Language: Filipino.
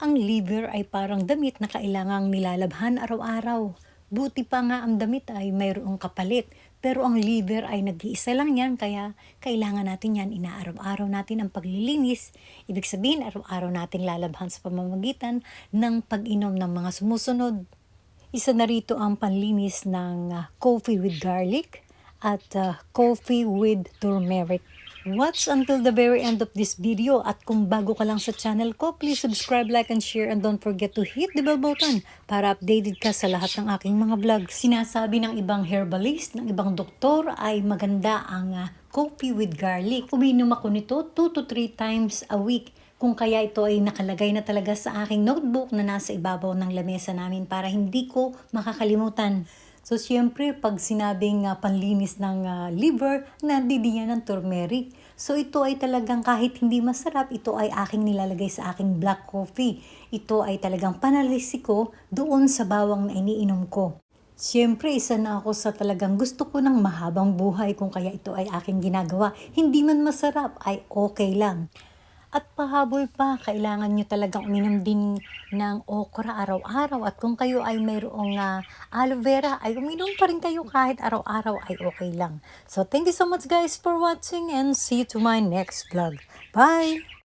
Ang liver ay parang damit na kailangang nilalabhan araw-araw. Buti pa nga ang damit ay mayroong kapalit. Pero ang liver ay nag-iisa lang yan, kaya kailangan natin yan, inaaraw-araw natin ang paglilinis. Ibig sabihin, araw-araw natin lalabhan sa pamamagitan ng pag-inom ng mga sumusunod. Isa na rito ang panlinis ng ah, coffee with garlic at ah, coffee with turmeric. Watch until the very end of this video at kung bago ka lang sa channel ko, please subscribe, like, and share and don't forget to hit the bell button para updated ka sa lahat ng aking mga vlogs. Sinasabi ng ibang herbalist, ng ibang doktor ay maganda ang ah, coffee with garlic. Uminom ako nito 2 to 3 times a week. Kung kaya ito ay nakalagay na talaga sa aking notebook na nasa ibabaw ng lamesa namin para hindi ko makakalimutan. So, siyempre, pag sinabing uh, panlinis ng ah, liver, nandidiyan ng turmeric. So, ito ay talagang kahit hindi masarap, ito ay aking nilalagay sa aking black coffee. Ito ay talagang panalisi ko doon sa bawang na iniinom ko. Siyempre, isa na ako sa talagang gusto ko ng mahabang buhay kung kaya ito ay aking ginagawa. Hindi man masarap, ay okay lang. At pahabol pa, kailangan nyo talagang uminom din ng okra araw-araw. At kung kayo ay mayroong ah, aloe vera, ay uminom pa rin kayo kahit araw-araw ay okay lang. So, thank you so much guys for watching and see you to my next vlog. Bye!